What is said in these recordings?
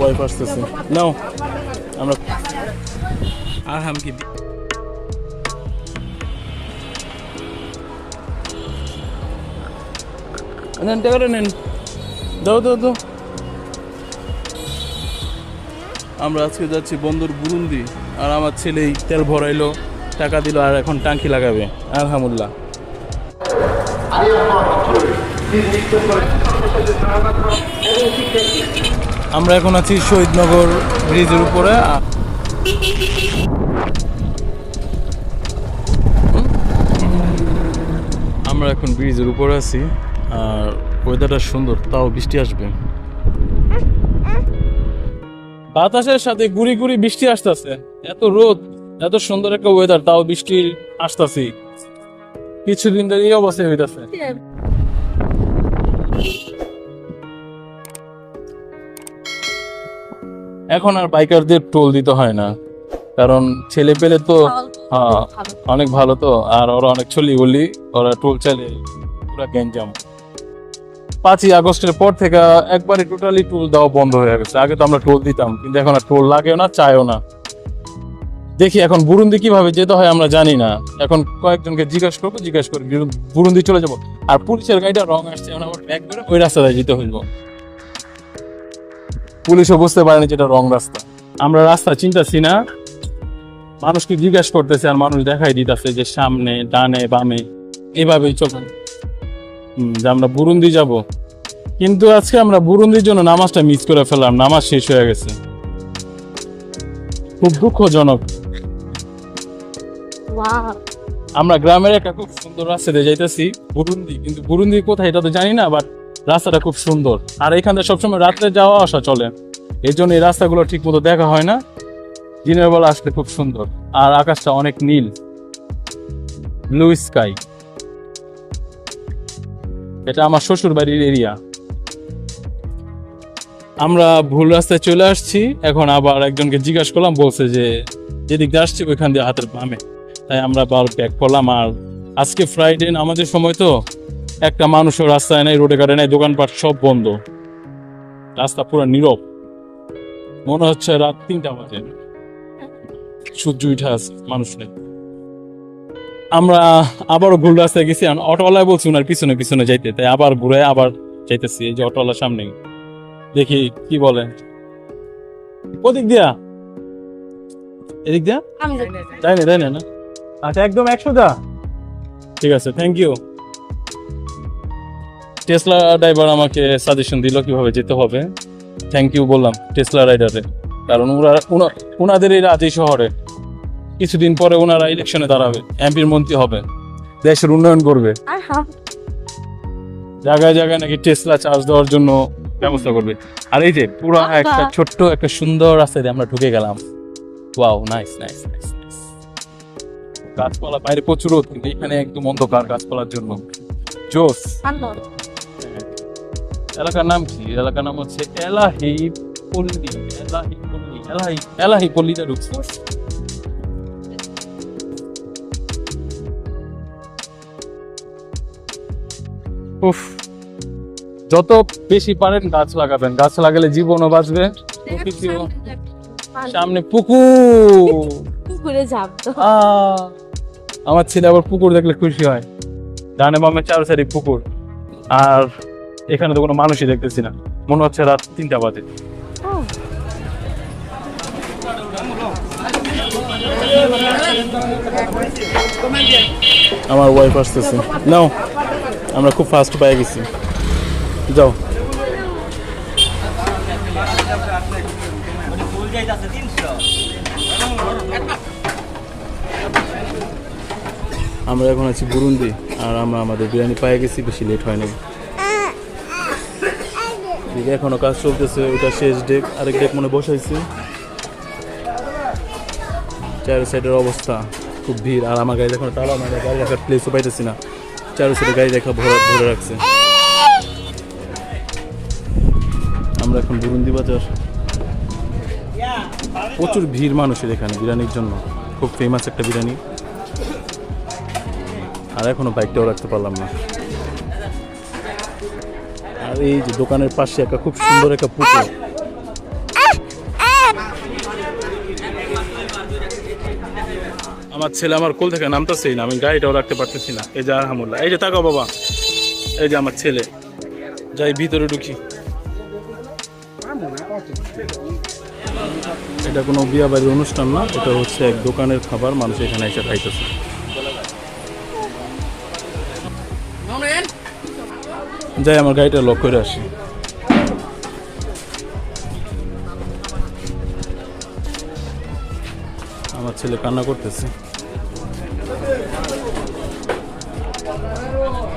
Wife আসতেছে নাও আমরা আর হাম কি নেন টাকাটা নেন। দাও দাও দাও। আমরা আজকে যাচ্ছি বন্দর বুরুন্দি আর আমার ছেলেই তেল ভরাইলো টাকা দিল আর এখন টাঙ্কি লাগাবে। আলহামদুলিল্লাহ। আমরা এখন আছি শহীদনগর ব্রিজের উপরে আমরা এখন ব্রিজের উপরে আছি, আর ওয়েদারটা সুন্দর, তাও বৃষ্টি আসবে। বাতাসের সাথে গুড়ি গুড়ি বৃষ্টি আসতেছে। এত রোদ, এত সুন্দর একটা ওয়েদার তাও বৃষ্টি আসতেছি। কিছুদিন ধরে এই অবস্থা হইতাছে। এখন আর বাইকারদের টোল দিতে হয় না। কারণ ছেলে পেলে তো হ্যাঁ অনেক ভালো তো। আর ওরা অনেক চলি বলি ওরা টোল চালে পুরো গ্যাঞ্জাম। পাঁচই আগস্টের পর থেকে একবারে টোটালি টোল দেওয়া বন্ধ হয়ে গেছে। আগে তো আমরা টোল দিতাম কিন্তু এখন আর টোল লাগেও না চায়ও না। দেখি এখন বুরুন্দি কীভাবে যেতে হয় আমরা জানি না। এখন কয়েকজনকে জিজ্ঞাসা করব জিজ্ঞাসা করে বিরু- বুরুন্দি চলে যাব। আর পুলিশের গাড়িটা রং আসছে আবার ব্যাক করে ওই রাস্তায় যেতে হইব। পুলিশও বুঝতে পারেনি যেটা রং রাস্তা। আমরা রাস্তা চিন্তাছি না। মানুষকে জিজ্ঞাসা করতেছে আর মানুষ দেখাই দিতেছে যে সামনে ডানে বামে এভাবেই হুম, যে আমরা বুরুন্দি যাব। কিন্তু আজকে আমরা বুরুন্দির জন্য নামাজটা মিস করে ফেললাম নামাজ শেষ হয়ে গেছে। খুব দুঃখজনক। আমরা গ্রামের একটা খুব সুন্দর রাস্তা দিয়ে যাইতেছি বুরুন্দি। কিন্তু বুরুন্দি কোথায় এটা তো জানি না বাট রাস্তাটা খুব সুন্দর। আর এখান সবসময় রাত্রে যাওয়া আসা চলে। এই জন্য এই রাস্তাগুলো ঠিক মতো দেখা হয় না। দিনের বেলা আসলে খুব সুন্দর। আর আকাশটা অনেক নীল। ব্লু স্কাই এটা আমার শ্বশুর বাড়ির এরিয়া আমরা ভুল রাস্তায় চলে আসছি। এখন আবার একজনকে জিজ্ঞাসা করলাম, বলছে যে যেদিক দিয়ে আসছি ওইখান দিয়ে হাতের বামে। তাই আমরা আবার ব্যাক করলাম। আর আজকে ফ্রাইডে আমাদের সময় তো? একটা মানুষও রাস্তায় নাই রোডে ঘাটে নাই দোকানপাট সব বন্ধ। রাস্তা পুরো নীরব। মনে হচ্ছে রাত তিনটা বাজে। সূর্য উঠে আছে মানুষ নেই। আমরা আবারও ভুল রাস্তায় গেছি অটোওয়ালায় বলছি ওনার পিছনে পিছনে যাইতে। তাই আবার ঘুরে আবার যাইতেছি এই যে অটোওয়ালার সামনে দেখি কি বলে। ওদিক দিয়া। এদিক দিয়া? তাই না তাই না না। আচ্ছা একদম একশো দা ঠিক আছে থ্যাংক ইউ টেসলা ড্রাইভার আমাকে সাজেশন দিল কীভাবে যেতে হবে। থ্যাংক ইউ বললাম টেসলা রাইডারে কারণ ওরা ওনাদের এই রাজ শহরে। কিছুদিন পরে ওনারা ইলেকশনে দাঁড়াবে। এমপির মন্ত্রী হবে। দেশের উন্নয়ন করবে। জায়গায় জায়গায় নাকি টেসলা চার্জ দেওয়ার জন্য ব্যবস্থা করবে। আর এই যে পুরো। একটা ছোট্ট একটা সুন্দর রাস্তা দিয়ে আমরা ঢুকে গেলাম। ওয়াও নাইস নাইস নাইস গাছপালা বাইরে প্রচুর রোদ, কিন্তু এখানে একদম অন্ধকার গাছপালার জন্য। জোস এলাকার নাম কি? এলাকার নাম হচ্ছে এলাহি পল্লী। এলাহি পল্লী। এলাহি এলাহি পল্লীতে ঢুকছে। উফ। যত বেশি পারেন গাছ লাগাবেন। গাছ লাগালে জীবনও বাঁচবে। প্রকৃতিও সামনে পুকুর। পুকুরে যাব। তো আমার ছেলে আবার পুকুর দেখলে খুশি হয়। ডানে বামে চার সারি পুকুর। আর এখানে তো কোনো মানুষই দেখতেছি না। মনে হচ্ছে রাত তিনটা বাজে। আমার ওয়াইফ আসতেছে। নাও, আমরা খুব ফাস্ট পেয়ে গেছি। যাও। আমরা এখন আছি বুরুন্দি আর আমরা আমাদের বিরিয়ানি পেয়ে গেছি, বেশি লেট হয় নাই এদিকে এখনও কাজ চলতেছে, ওইটা শেষ ডেক আরেক ডেক মনে বসাইছে। চার সাইডের অবস্থা, খুব ভিড়। আর আমার গাড়ি এখন তালা মানে গাড়ি রাখার প্লেসও পাইতেছি না। চারো সাইডে গাড়ি রাখা ভরে ভরে রাখছে। আমরা এখন বুরুন্দি বাজার। প্রচুর ভিড় মানুষের এখানে বিরিয়ানির জন্য। খুব ফেমাস একটা বিরিয়ানি। আর এখনও বাইকটাও রাখতে পারলাম না। আর এই যে দোকানের পাশে একটা খুব সুন্দর একটা পুকুর। আমার ছেলে আমার কোল থেকে নামতেছেই না, আমি গাড়িটাও রাখতে পারতেছি না। এই যে আলহামুল্লাহ এই যে তাকা বাবা। এই যে আমার ছেলে। যাই ভিতরে ঢুকি। এটা কোনো বিয়া বাড়ির অনুষ্ঠান না, এটা হচ্ছে এক দোকানের খাবার, মানুষ এখানে এসে খাইতেছে। যাই আমার গাড়িটা লক করে আসি। আমার ছেলে কান্না করতেছে।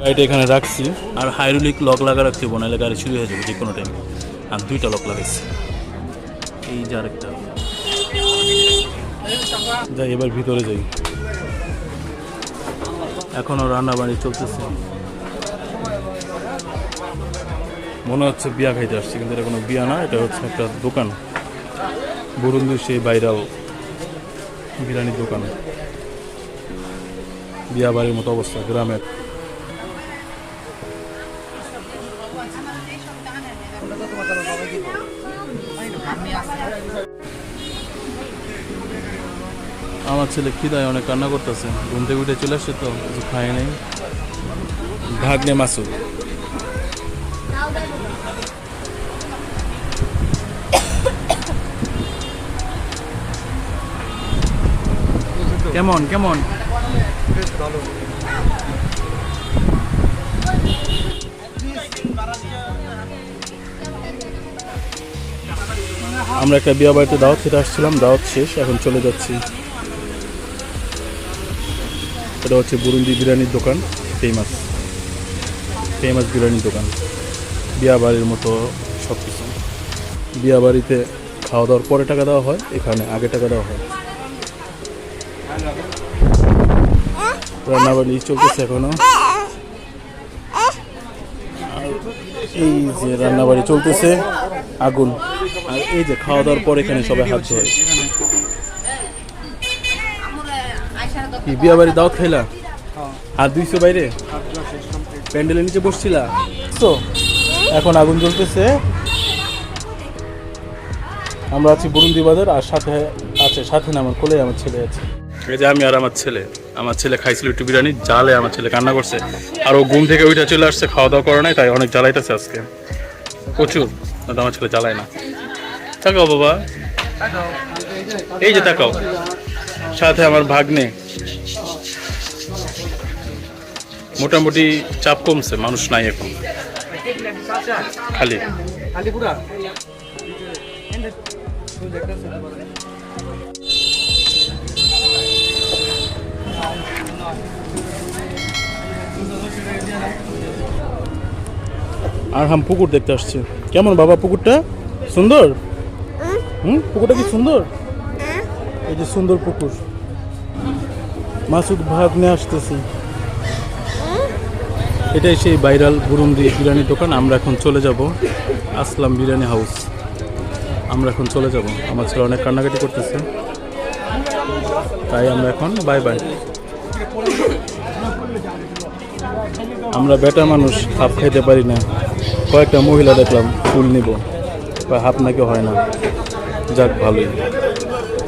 গাড়িটা এখানে রাখছি। আর হাইড্রোলিক লক লাগা রাখতে হবে গাড়ি চুরি হয়ে যাবে যে কোনো টাইমে আর দুইটা লক লাগাইছি। এই যে আরেকটা। যাই এবার ভিতরে যাই। এখনও রান্না বাড়ি চলতেছে। মনে হচ্ছে বিয়া খাইতে আসছে, কিন্তু এটা কোনো বিয়া না, এটা হচ্ছে একটা দোকান। বরুন্দু সেই বাইরাল বিরিয়ানির দোকান। বিয়া বাড়ির মতো অবস্থা, গ্রামের। আমার ছেলে খিদায় অনেক কান্না করতেছে, ঘুম থেকে উঠে চলে আসছে তো, কিছু খায় নাই। ভাগ্নে মাসুদ। কেমন কেমন? আমরা একটা বিয়ে বাড়িতে দাওয়াত খেতে আসছিলাম দাওয়াত শেষ এখন চলে যাচ্ছি। এটা হচ্ছে বুরুন্দি বিরিয়ানির দোকান ফেমাস ফেমাস বিরিয়ানির দোকান। বিয়া বাড়ির মতো সব কিছু বিয়া বাড়িতে খাওয়া দাওয়ার পরে টাকা দেওয়া হয় এখানে আগে টাকা দেওয়া হয়। রান্নাবাড়ি চলতেছে এখনও। এই যে রান্নাবাড়ি চলতেছে, আগুন। আর এই যে খাওয়া দাওয়ার পর এখানে সবাই হাত ধোয়। কি বিয়া বাড়ি দাওয়াত খাইলা? হাত দুইশো বাইরে? প্যান্ডেলের নিচে বসছিলা? তো, এখন আগুন জ্বলতেছে। আমরা আছি বরুন্দি বাজার, আর সাথে আছে, সাথে না, আমার কোলে আমার ছেলে আছে। এই যে আমি আর আমার ছেলে আমার ছেলে খাইছিল একটু বিরিয়ানি, জালে আমার ছেলে কান্না করছে। আর ও ঘুম থেকে উঠে চলে আসছে, খাওয়া দাওয়া করে নাই, তাই অনেক জ্বালাইতেছে আজকে। প্রচুর আমার ছেলে জ্বালায় না। তাকাও বাবা। এই যে তাকাও। সাথে আমার ভাগ্নে। মোটামুটি চাপ কমছে, মানুষ নাই এখন। খালি। আর হাম পুকুর দেখতে আসছে। কেমন বাবা পুকুরটা? সুন্দর? হুম? পুকুরটা কি সুন্দর? এই যে সুন্দর পুকুর। মাসুদ ভাগ নিয়ে আসতেছি। এটাই সেই ভাইরাল বুরুন্দি বিরিয়ানির দোকান। আমরা এখন চলে যাব আসলাম বিরিয়ানি হাউস। আমরা এখন চলে যাব। আমার ছেলে অনেক কান্নাকাটি করতেছে। তাই আমরা এখন বাই বাই। আমরা বেটা মানুষ হাফ খাইতে পারি না। কয়েকটা মহিলা দেখলাম, ফুল নিব। বা হাফ নাকি হয় না। যাক, ভালোই।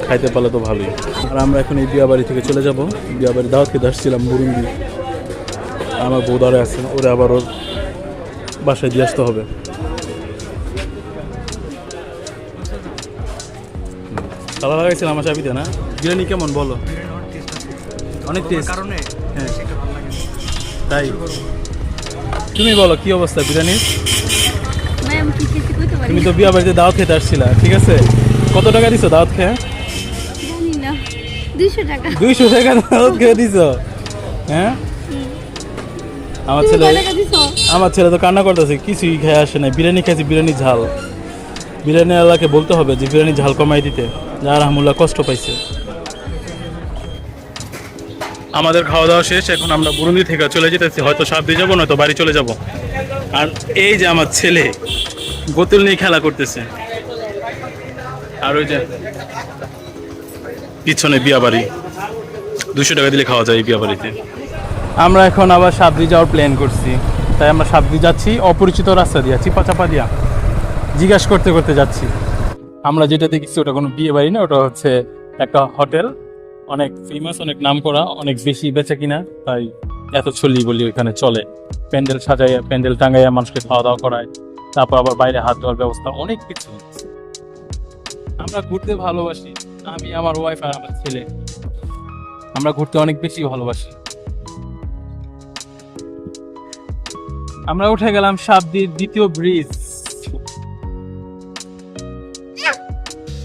খাইতে পারলে তো ভালোই। আর আমরা এখন এই বিয়া বাড়ি থেকে চলে যাব। বিয়া বাড়ি দাওয়াত খেতে আসছিলাম বুরুন্দি আমার দাঁড়ায় আছে, ওরে আবার ওর বাসায় দিয়ে আসতে হবে। তালা লাগাইছিলাম আমার চাবিতে, না? বিরিয়ানি কেমন, বলো? অনেক টেস্ট কারণে হ্যাঁ। তাই? তুমি বলো, কি অবস্থা বিরিয়ানির ম্যাম কি কিছু কইতে পারি তুমি তো বিয়া বাড়িতে দাওয়াত খেতে আসছিলা ঠিক আছে? কত টাকা দিছো দাওয়াত খেয়ে? দুইশো টাকা। দাওয়াত খেয়ে দিছো? হ্যাঁ? আমার ছেলে আমার ছেলে তো কান্না করতেছে কিছুই খেয়ে আসে না বিরিয়ানি খেয়েছি বিরিয়ানি ঝাল। বিরিয়ানি আল্লাহকে বলতে হবে যে বিরিয়ানি ঝাল কমাই দিতে। যা রহমুল্লাহ কষ্ট পাইছে। আমাদের খাওয়া দাওয়া শেষ এখন আমরা বুরুন্দি থেকে চলে যেতেছি। হয়তো সাপ দিয়ে যাব নয়তো বাড়ি চলে যাব। আর এই যে আমার ছেলে বোতল নিয়ে খেলা করতেছে। আর ওই যে পিছনে বিয়া বাড়ি দুশো টাকা দিলে খাওয়া যায় এই বিয়া বাড়িতে আমরা এখন আবার সাবদি যাওয়ার প্ল্যান করছি। তাই আমরা সাবদি যাচ্ছি, অপরিচিত রাস্তা দিয়া চিপা চাপা দিয়া জিজ্ঞাসা করতে করতে যাচ্ছি। আমরা যেটা দেখেছি, ওটা কোনো বিয়ে বাড়ি না, ওটা হচ্ছে একটা হোটেল। অনেক ফেমাস অনেক নাম করা, অনেক বেশি বেচে কিনা, তাই এত চল্লি বলি ওইখানে চলে। প্যান্ডেল সাজাইয়া, প্যান্ডেল টাঙ্গাইয়া মানুষকে খাওয়া দাওয়া করায়। তারপর আবার বাইরে হাত ধোয়ার ব্যবস্থা অনেক কিছু। আমরা ঘুরতে ভালোবাসি আমি আমার ওয়াইফ আর আমার ছেলে। আমরা ঘুরতে অনেক বেশি ভালোবাসি। আমরা উঠে গেলাম সাবদির দ্বিতীয় ব্রিজ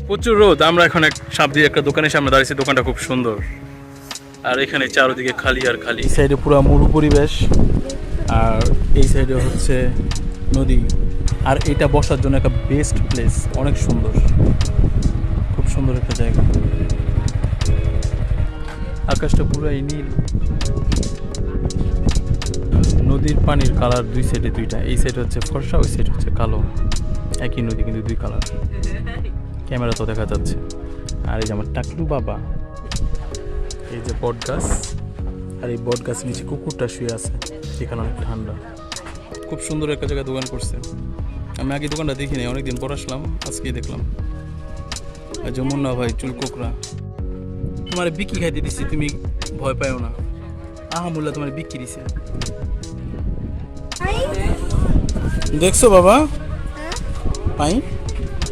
প্রচুর রোদ আমরা এখন এক সাবদির একটা দোকানের সামনে দাঁড়িয়েছি দোকানটা খুব সুন্দর। আর এখানে চারদিকে খালি আর খালি। এই সাইডে পুরো মরু পরিবেশ আর এই সাইডে হচ্ছে নদী। আর এটা বসার জন্য একটা বেস্ট প্লেস অনেক সুন্দর। খুব সুন্দর একটা জায়গা। আকাশটা পুরাই নীল। নদীর পানির কালার দুই সাইডে দুইটা, এই সাইড হচ্ছে ফর্সা, ওই সাইড হচ্ছে কালো। একই নদী, কিন্তু দুই কালার ক্যামেরা তো দেখা যাচ্ছে। আর এই যে আমার টাকলু বাবা, এই যে বট গাছ আর এই বট গাছ নিচে কুকুরটা শুয়ে আছে এখানে অনেক ঠান্ডা। খুব সুন্দর একটা জায়গায় দোকান করছে। আমি আগে দোকানটা দেখিনি অনেকদিন পর আসলাম আজকেই দেখলাম। যমুনা ভাই চুল কোকরা তোমার বিক্রি খাইতে দিচ্ছি তুমি ভয় পাও না। আহমুল্লাহ তোমার বিক্রি দিছে। দেখছ বাবা? পাই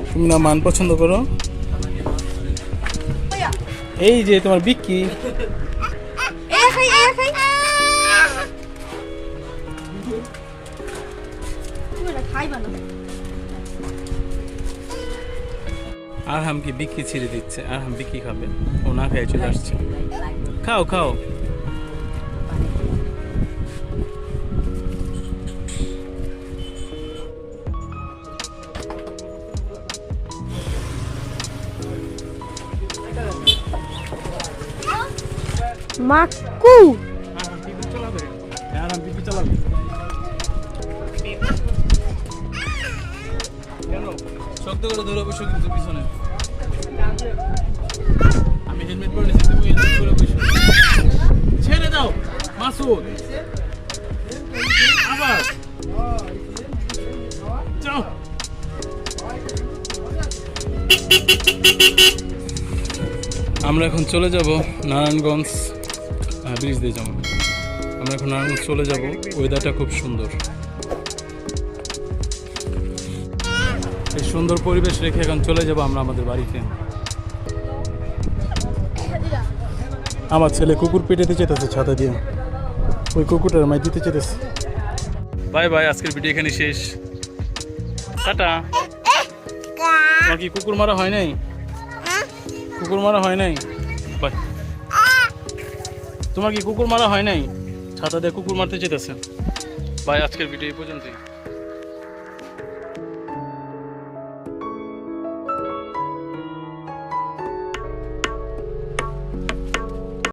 তুমি না মান পছন্দ করো? এই যে তোমার বিক্রি। আর হামকে বিক্রি ছেড়ে দিচ্ছে? আর হাম বিক্রি খাবে ও না খেয়ে চলে আসছে। খাও খাও। মাকু। আর হাম বিক্রি চালাবে। শক্ত করে ধরে বসে কিন্তু পিছনে। আমি হেলমেট পরে নিয়েছি তুমি হেলমেট পরে বসে ছেড়ে দাও, মাসুদ। আবার। যাও আমরা এখন চলে যাব নারায়ণগঞ্জ ব্রিজ দিয়ে যাব। আমরা এখন নারায়ণগঞ্জ চলে যাব। ওয়েদারটা খুব সুন্দর। সুন্দর পরিবেশ রেখে এখন চলে যাব আমরা আমাদের বাড়িতে। আমার ছেলে কুকুর পেটেতে চেতেছে ছাতা দিয়ে। ওই কুকুরটার মাই দিতে চেতেছে। বাই বাই আজকের ভিডিও এখানে শেষ। টাটা। তোমার কি কুকুর মারা হয় নাই? কুকুর মারা হয় নাই? বাই। তোমার কি কুকুর মারা হয় নাই? ছাতা দিয়ে কুকুর মারতে চেতেছে। বাই আজকের ভিডিও এই পর্যন্তই।